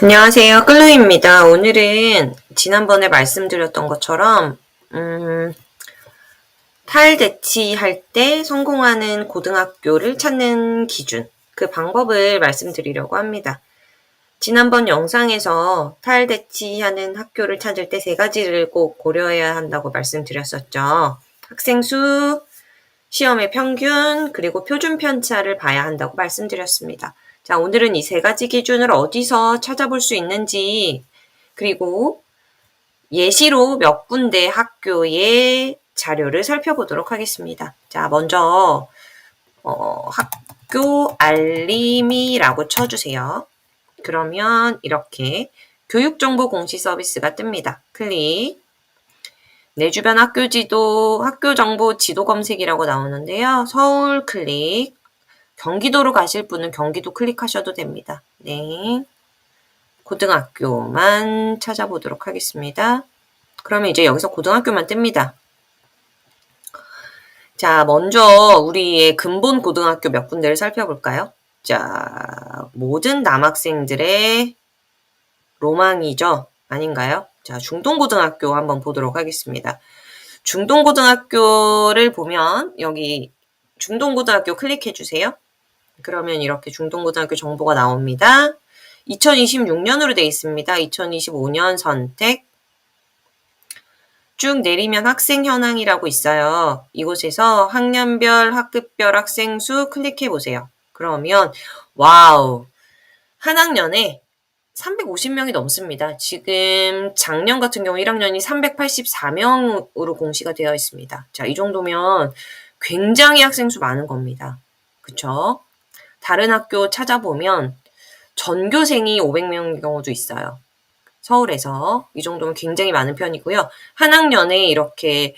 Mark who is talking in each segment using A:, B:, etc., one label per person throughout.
A: 안녕하세요. 끌루입니다. 오늘은 지난번에 말씀드렸던 것처럼 음, 탈대치할 때 성공하는 고등학교를 찾는 기준, 그 방법을 말씀드리려고 합니다. 지난번 영상에서 탈대치하는 학교를 찾을 때 세 가지를 꼭 고려해야 한다고 말씀드렸었죠. 학생 수, 시험의 평균, 그리고 표준 편차를 봐야 한다고 말씀드렸습니다. 자, 오늘은 이 세 가지 기준을 어디서 찾아볼 수 있는지, 그리고 예시로 몇 군데 학교의 자료를 살펴보도록 하겠습니다. 자, 먼저, 어, 학교 알림이라고 쳐주세요. 그러면 이렇게 교육정보 공시 서비스가 뜹니다. 클릭. 내 주변 학교 지도, 학교 정보 지도 검색이라고 나오는데요. 서울 클릭. 경기도로 가실 분은 경기도 클릭하셔도 됩니다. 네. 고등학교만 찾아보도록 하겠습니다. 그러면 이제 여기서 고등학교만 뜹니다. 자, 먼저 우리의 근본 고등학교 몇 군데를 살펴볼까요? 자, 모든 남학생들의 로망이죠. 아닌가요? 자, 중동고등학교 한번 보도록 하겠습니다. 중동고등학교를 보면 여기 중동고등학교 클릭해 주세요. 그러면 이렇게 중동고등학교 정보가 나옵니다. 2026년으로 되어 있습니다. 2025년 선택. 쭉 내리면 학생 현황이라고 있어요. 이곳에서 학년별, 학급별 학생 수 클릭해 보세요. 그러면 와우. 한 학년에 350명이 넘습니다. 지금 작년 같은 경우 1학년이 384명으로 공시가 되어 있습니다. 자, 이 정도면 굉장히 학생 수 많은 겁니다. 그쵸? 다른 학교 찾아보면 전교생이 500명인 경우도 있어요. 서울에서 이 정도면 굉장히 많은 편이고요. 한 학년에 이렇게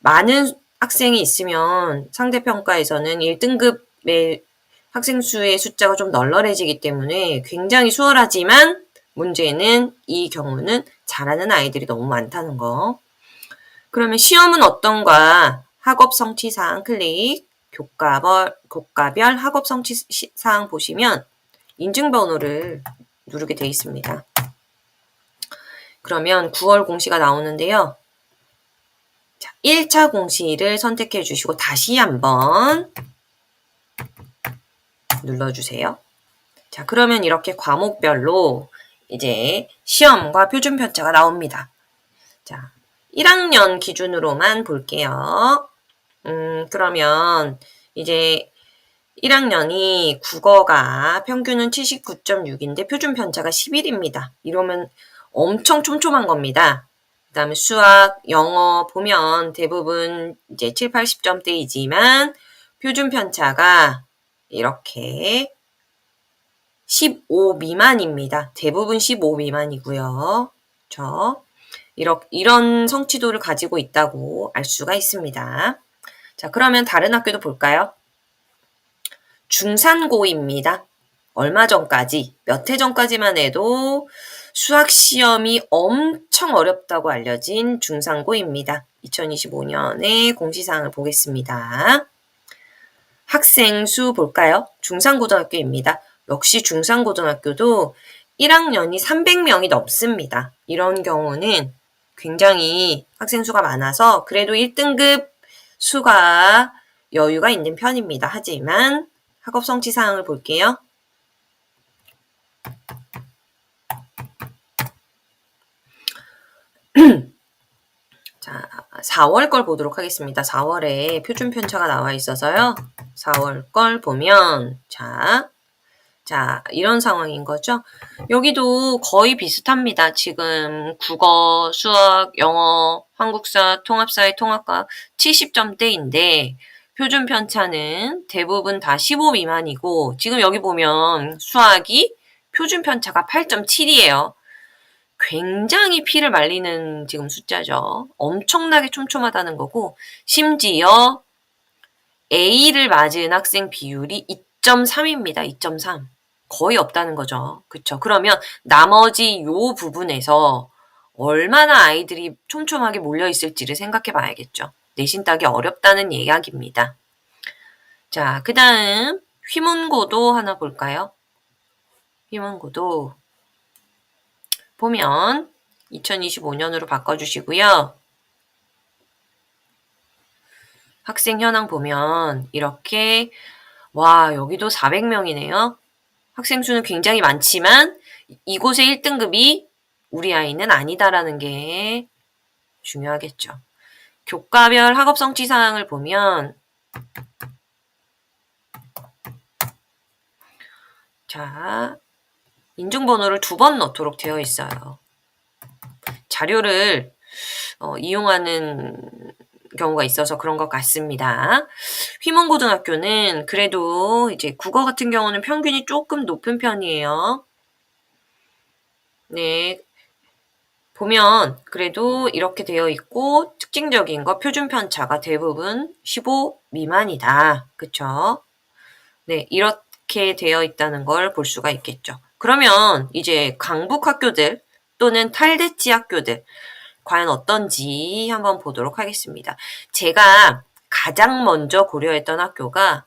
A: 많은 학생이 있으면 상대평가에서는 1등급의 학생 수의 숫자가 좀 널널해지기 때문에 굉장히 수월하지만 문제는 이 경우는 잘하는 아이들이 너무 많다는 거. 그러면 시험은 어떤가? 학업 성취사항 클릭. 교과별, 교과별 학업 성취 사항 보시면 인증번호를 누르게 되어 있습니다. 그러면 9월 공시가 나오는데요. 자, 1차 공시를 선택해 주시고 다시 한번 눌러주세요. 자, 그러면 이렇게 과목별로 이제 시험과 표준 편차가 나옵니다. 자, 1학년 기준으로만 볼게요. 음, 그러면 이제 1학년이 국어가 평균은 79.6인데 표준 편차가 11입니다. 이러면 엄청 촘촘한 겁니다. 그 다음에 수학, 영어 보면 대부분 이제 7, 80점대이지만 표준 편차가 이렇게 15 미만입니다. 대부분 15 미만이고요. 저 이렇게 이런 성취도를 가지고 있다고 알 수가 있습니다. 자, 그러면 다른 학교도 볼까요? 중산고입니다. 얼마 전까지, 몇 해 전까지만 해도 수학 시험이 엄청 어렵다고 알려진 중산고입니다. 2025년의 공시사항을 보겠습니다. 학생 수 볼까요? 중산고등학교입니다. 역시 중산고등학교도 1학년이 300명이 넘습니다. 이런 경우는 굉장히 학생 수가 많아서 그래도 1등급 수가 여유가 있는 편입니다. 하지만 학업 성취 사항을 볼게요. 자, 4월 걸 보도록 하겠습니다. 4월에 표준 편차가 나와 있어서요. 4월 걸 보면 자, 자, 이런 상황인 거죠. 여기도 거의 비슷합니다. 지금 국어, 수학, 영어, 한국사, 통합사회, 통합과 70점대인데 표준 편차는 대부분 다 15 미만이고 지금 여기 보면 수학이 표준 편차가 8.7이에요. 굉장히 피를 말리는 지금 숫자죠. 엄청나게 촘촘하다는 거고 심지어 A를 맞은 학생 비율이 2.3입니다. 2.3. 거의 없다는 거죠. 그쵸? 그러면 나머지 요 부분에서 얼마나 아이들이 촘촘하게 몰려 있을지를 생각해 봐야겠죠. 내신 따기 어렵다는 이야기입니다. 자, 그 다음 휘문고도 하나 볼까요? 휘문고도 보면 2025년으로 바꿔주시고요. 학생 현황 보면 이렇게 와 여기도 400명이네요. 학생 수는 굉장히 많지만 이곳의 1등급이 우리 아이는 아니다라는 게 중요하겠죠. 교과별 학업 성취 사항을 보면 자 인증번호를 두 번 넣도록 되어 있어요. 자료를 어, 이용하는 경우가 있어서 그런 것 같습니다. 휘문고등학교는 그래도 이제 국어 같은 경우는 평균이 조금 높은 편이에요. 네. 보면 그래도 이렇게 되어 있고 특징적인 거 표준 편차가 대부분 15 미만이다. 그쵸? 네, 이렇게 되어 있다는 걸 볼 수가 있겠죠. 그러면 이제 강북 학교들 또는 탈대치 학교들 과연 어떤지 한번 보도록 하겠습니다. 제가 가장 먼저 고려했던 학교가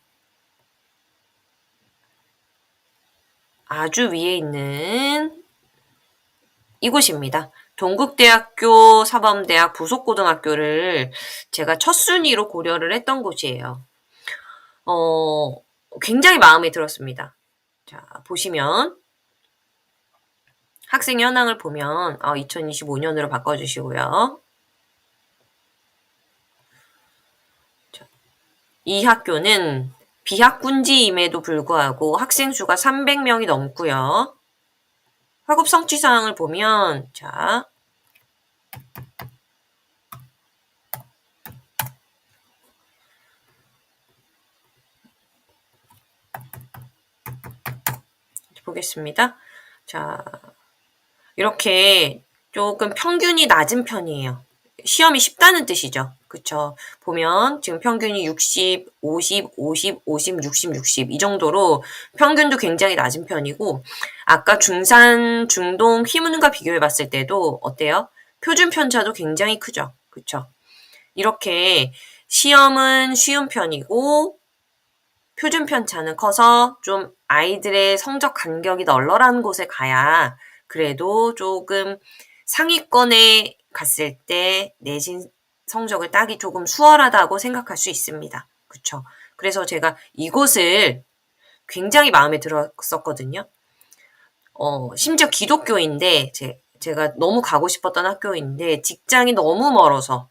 A: 아주 위에 있는 이곳입니다. 동국대학교 사범대학 부속고등학교를 제가 첫 순위로 고려를 했던 곳이에요. 어, 굉장히 마음에 들었습니다. 자, 보시면 학생 현황을 보면 어, 2025년으로 바꿔주시고요. 이 학교는 비학군지임에도 불구하고 학생 수가 300명이 넘고요. 학업 성취 사항을 보면 자 보겠습니다. 자, 이렇게 조금 평균이 낮은 편이에요. 시험이 쉽다는 뜻이죠. 그쵸. 보면 지금 평균이 60, 50, 50, 50, 60, 60 이 정도로 평균도 굉장히 낮은 편이고 아까 중산, 중동, 휘문과 비교해 봤을 때도 어때요? 표준 편차도 굉장히 크죠. 그쵸. 이렇게 시험은 쉬운 편이고 표준 편차는 커서 좀 아이들의 성적 간격이 널널한 곳에 가야 그래도 조금 상위권에 갔을 때 내신 성적을 따기 조금 수월하다고 생각할 수 있습니다. 그쵸? 그래서 제가 이곳을 굉장히 마음에 들었었거든요. 어, 심지어 기독교인데, 제, 제가 너무 가고 싶었던 학교인데, 직장이 너무 멀어서,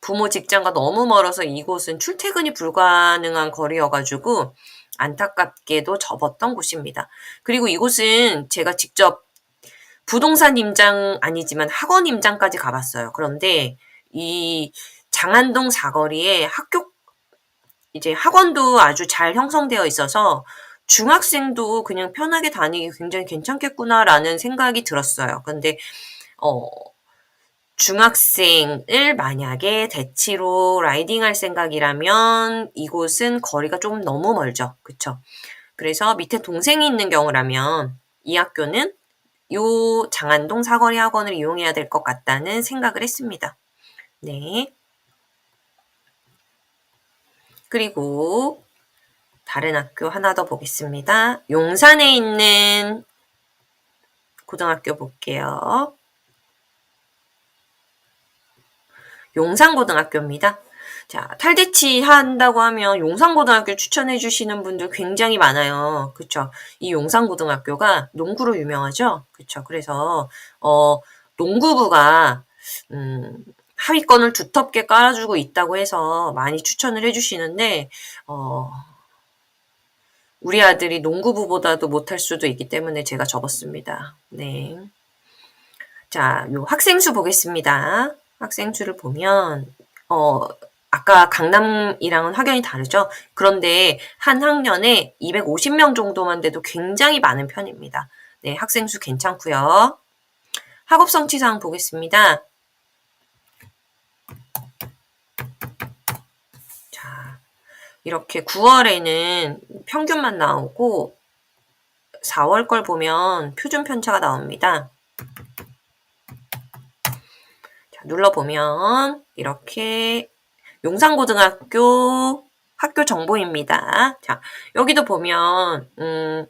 A: 부모 직장과 너무 멀어서 이곳은 출퇴근이 불가능한 거리여가지고, 안타깝게도 접었던 곳입니다. 그리고 이곳은 제가 직접 부동산 임장 아니지만 학원 임장까지 가봤어요. 그런데 이 장안동 사거리에 학교 이제 학원도 아주 잘 형성되어 있어서 중학생도 그냥 편하게 다니기 굉장히 괜찮겠구나라는 생각이 들었어요. 근데 어 중학생을 만약에 대치로 라이딩할 생각이라면 이곳은 거리가 좀 너무 멀죠. 그쵸? 그래서 밑에 동생이 있는 경우라면 이 학교는 요 장안동 사거리 학원을 이용해야 될 것 같다는 생각을 했습니다. 네. 그리고 다른 학교 하나 더 보겠습니다. 용산에 있는 고등학교 볼게요. 용산고등학교입니다. 자, 탈대치 한다고 하면 용산고등학교 추천해 주시는 분들 굉장히 많아요. 그쵸? 이 용산고등학교가 농구로 유명하죠? 그쵸? 그래서, 어, 농구부가, 음, 하위권을 두텁게 깔아주고 있다고 해서 많이 추천을 해주시는데, 어, 우리 아들이 농구부보다도 못할 수도 있기 때문에 제가 접었습니다. 네. 자, 요 학생 수 보겠습니다. 학생 수를 보면, 어, 아까 강남이랑은 확연히 다르죠. 그런데 한 학년에 250명 정도만 돼도 굉장히 많은 편입니다. 네, 학생 수 괜찮고요. 학업 성취 사항 보겠습니다. 자, 이렇게 9월에는 평균만 나오고 4월 걸 보면 표준 편차가 나옵니다. 자, 눌러보면 이렇게 용산고등학교 학교 정보입니다. 자, 여기도 보면, 음,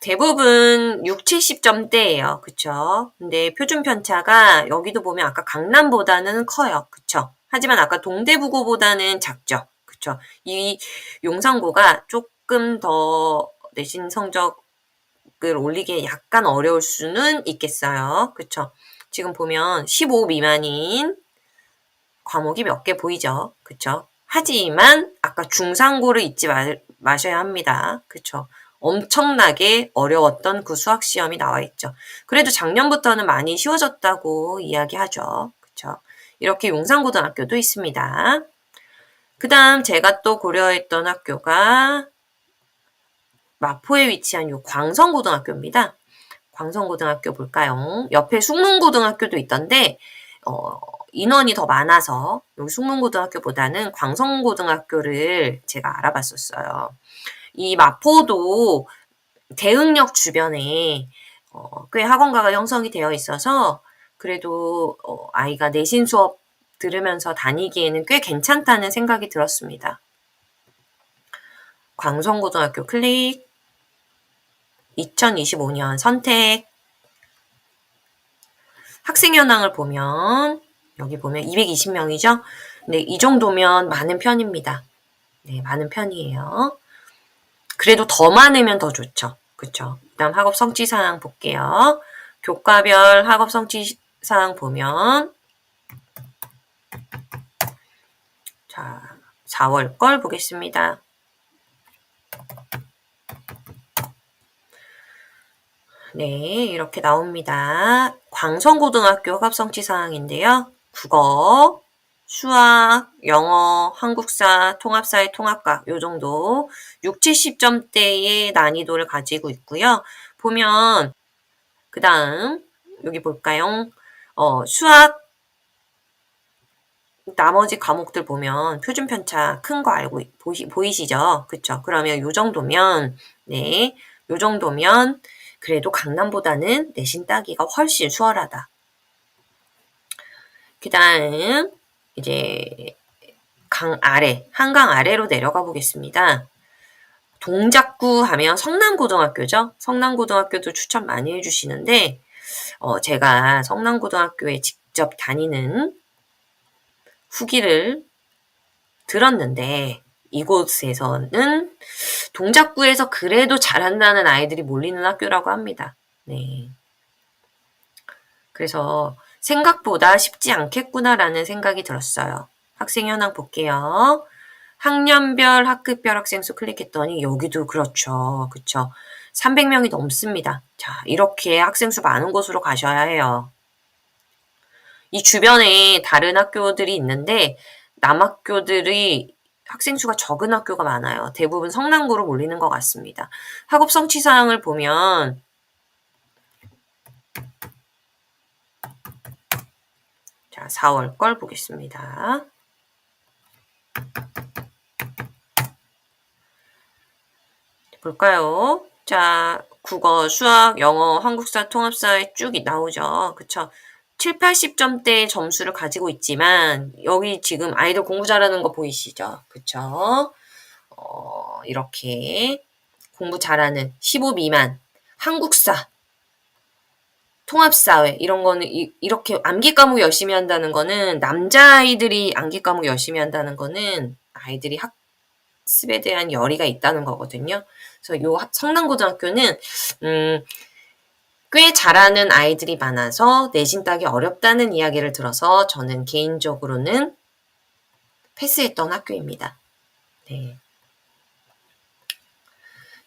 A: 대부분 6, 70점대예요. 그쵸? 근데 표준 편차가 여기도 보면 아까 강남보다는 커요. 그쵸? 하지만 아까 동대부고보다는 작죠. 그쵸? 이 용산고가 조금 더 내신 성적을 올리기에 약간 어려울 수는 있겠어요. 그쵸? 지금 보면 15 미만인 과목이 몇 개 보이죠? 그쵸? 하지만 아까 중상고를 잊지 마, 마셔야 합니다. 그쵸? 엄청나게 어려웠던 그 수학 시험이 나와 있죠. 그래도 작년부터는 많이 쉬워졌다고 이야기하죠. 그쵸? 이렇게 용산고등학교도 있습니다. 그 다음 제가 또 고려했던 학교가 마포에 위치한 요 광성고등학교입니다. 광성고등학교 볼까요? 옆에 숙문고등학교도 있던데 어, 인원이 더 많아서 숙문고등학교보다는 광성고등학교를 제가 알아봤었어요. 이 마포도 대흥역 주변에 어, 꽤 학원가가 형성이 되어 있어서 그래도 어, 아이가 내신 수업 들으면서 다니기에는 꽤 괜찮다는 생각이 들었습니다. 광성고등학교 클릭 2025년 선택 학생 현황을 보면 여기 보면 220명이죠? 네, 이 정도면 많은 편입니다. 네, 많은 편이에요. 그래도 더 많으면 더 좋죠. 그쵸? 그 다음 학업 성취 사항 볼게요. 교과별 학업 성취 사항 보면 자, 4월 걸 보겠습니다. 네, 이렇게 나옵니다. 광성고등학교 학업성취사항인데요. 국어, 수학, 영어, 한국사, 통합사회 통합과 요 정도 6, 70점대의 난이도를 가지고 있고요. 보면 그 다음 여기 볼까요? 어, 수학 나머지 과목들 보면 표준 편차 큰 거 알고 보시, 보이시죠? 그쵸? 그러면 요 정도면 네, 요 정도면 그래도 강남보다는 내신 따기가 훨씬 수월하다. 그 다음 이제 강 아래, 한강 아래로 내려가 보겠습니다. 동작구 하면 성남고등학교죠. 성남고등학교도 추천 많이 해주시는데 어, 제가 성남고등학교에 직접 다니는 후기를 들었는데 이곳에서는 동작구에서 그래도 잘한다는 아이들이 몰리는 학교라고 합니다. 네. 그래서 생각보다 쉽지 않겠구나라는 생각이 들었어요. 학생 현황 볼게요. 학년별, 학급별 학생 수 클릭했더니 여기도 그렇죠. 그쵸. 300명이 넘습니다. 자, 이렇게 학생 수 많은 곳으로 가셔야 해요. 이 주변에 다른 학교들이 있는데 남학교들이 학생 수가 적은 학교가 많아요. 대부분 성남구로 몰리는 것 같습니다. 학업 성취 사항을 보면 자, 4월 걸 보겠습니다. 볼까요? 자, 국어, 수학, 영어, 한국사, 통합사에 쭉 나오죠. 그쵸? 7, 80점대 점수를 가지고 있지만 여기 지금 아이들 공부 잘하는 거 보이시죠? 그쵸? 어, 이렇게 공부 잘하는 15 미만 한국사 통합사회 이런 거는 이, 렇게 암기 과목 열심히 한다는 거는 남자 아이들이 암기 과목 열심히 한다는 거는 아이들이 학습에 대한 열의가 있다는 거거든요. 그래서 요 성남고등학교는 음, 꽤 잘하는 아이들이 많아서 내신 따기 어렵다는 이야기를 들어서 저는 개인적으로는 패스했던 학교입니다. 네.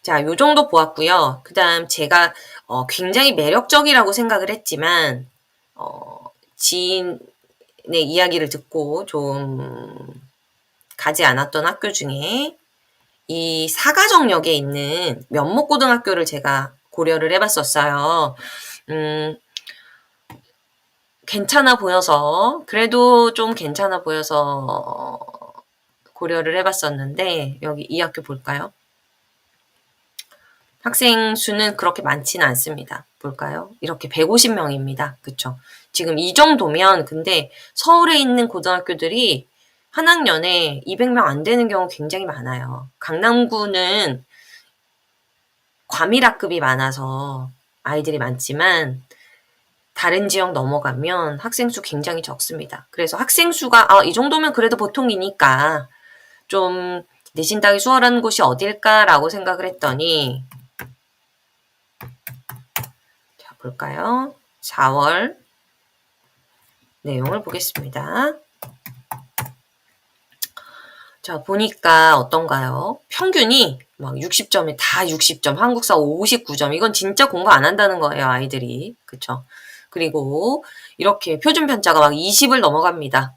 A: 자, 요 정도 보았고요. 그 다음 제가 어, 굉장히 매력적이라고 생각을 했지만 어, 지인의 이야기를 듣고 좀 가지 않았던 학교 중에 이 사가정역에 있는 면목고등학교를 제가 고려를 해봤었어요. 음, 괜찮아 보여서, 그래도 좀 괜찮아 보여서 고려를 해봤었는데, 여기 이 학교 볼까요? 학생 수는 그렇게 많지는 않습니다. 볼까요? 이렇게 150명입니다. 그쵸? 지금 이 정도면, 근데 서울에 있는 고등학교들이 한 학년에 200명 안 되는 경우 굉장히 많아요. 강남구는 과밀학급이 많아서 아이들이 많지만 다른 지역 넘어가면 학생 수 굉장히 적습니다. 그래서 학생 수가 아, 이 정도면 그래도 보통이니까 좀 내신 따기 수월한 곳이 어딜까라고 생각을 했더니 자 볼까요? 4월 내용을 보겠습니다. 자, 보니까 어떤가요? 평균이 막 60점이 다 60점, 한국사 59점. 이건 진짜 공부 안 한다는 거예요, 아이들이. 그쵸? 그리고 이렇게 표준 편차가 막 20을 넘어갑니다.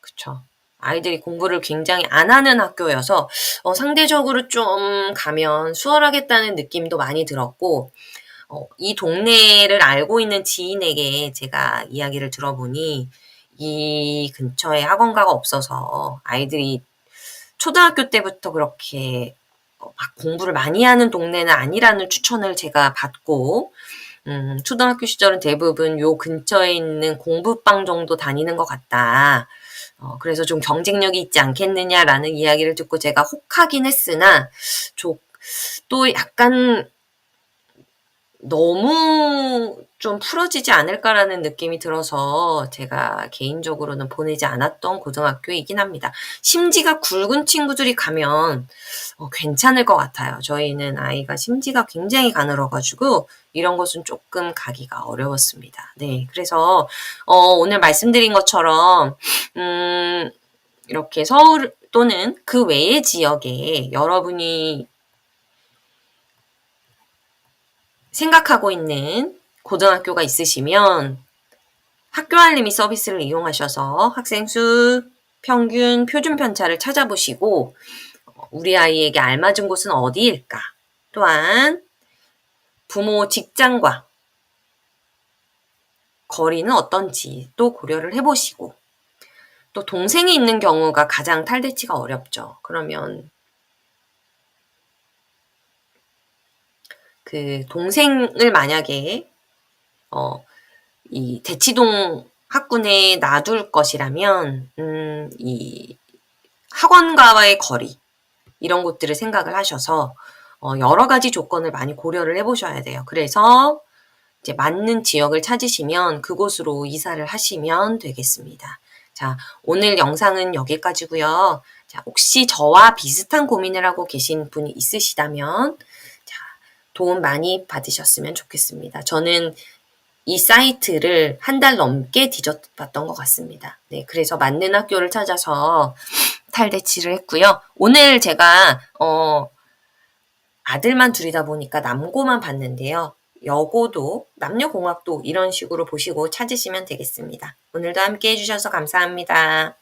A: 그쵸? 아이들이 공부를 굉장히 안 하는 학교여서 어, 상대적으로 좀 가면 수월하겠다는 느낌도 많이 들었고 어, 이 동네를 알고 있는 지인에게 제가 이야기를 들어보니 이 근처에 학원가가 없어서 아이들이 초등학교 때부터 그렇게 어, 막 공부를 많이 하는 동네는 아니라는 추천을 제가 받고 음, 초등학교 시절은 대부분 요 근처에 있는 공부방 정도 다니는 것 같다. 어, 그래서 좀 경쟁력이 있지 않겠느냐라는 이야기를 듣고 제가 혹하긴 했으나, 조, 또 약간 너무 좀 풀어지지 않을까라는 느낌이 들어서 제가 개인적으로는 보내지 않았던 고등학교이긴 합니다. 심지가 굵은 친구들이 가면 어, 괜찮을 것 같아요. 저희는 아이가 심지가 굉장히 가늘어가지고 이런 것은 조금 가기가 어려웠습니다. 네, 그래서 어, 오늘 말씀드린 것처럼 음, 이렇게 서울 또는 그 외의 지역에 여러분이 생각하고 있는 고등학교가 있으시면 학교 알림이 서비스를 이용하셔서 학생 수, 평균, 표준 편차를 찾아보시고 우리 아이에게 알맞은 곳은 어디일까? 또한 부모 직장과 거리는 어떤지 또 고려를 해보시고 또 동생이 있는 경우가 가장 탈대치가 어렵죠. 그러면 그 동생을 만약에 어, 이 대치동 학군에 놔둘 것이라면 음, 이 학원과의 거리 이런 것들을 생각을 하셔서 어, 여러 가지 조건을 많이 고려를 해보셔야 돼요. 그래서 이제 맞는 지역을 찾으시면 그곳으로 이사를 하시면 되겠습니다. 자, 오늘 영상은 여기까지고요. 자, 혹시 저와 비슷한 고민을 하고 계신 분이 있으시다면 도움 많이 받으셨으면 좋겠습니다. 저는 이 사이트를 한 달 넘게 뒤져봤던 것 같습니다. 네, 그래서 맞는 학교를 찾아서 탈대치를 했고요. 오늘 제가 어, 아들만 둘이다 보니까 남고만 봤는데요. 여고도 남녀공학도 이런 식으로 보시고 찾으시면 되겠습니다. 오늘도 함께 해주셔서 감사합니다.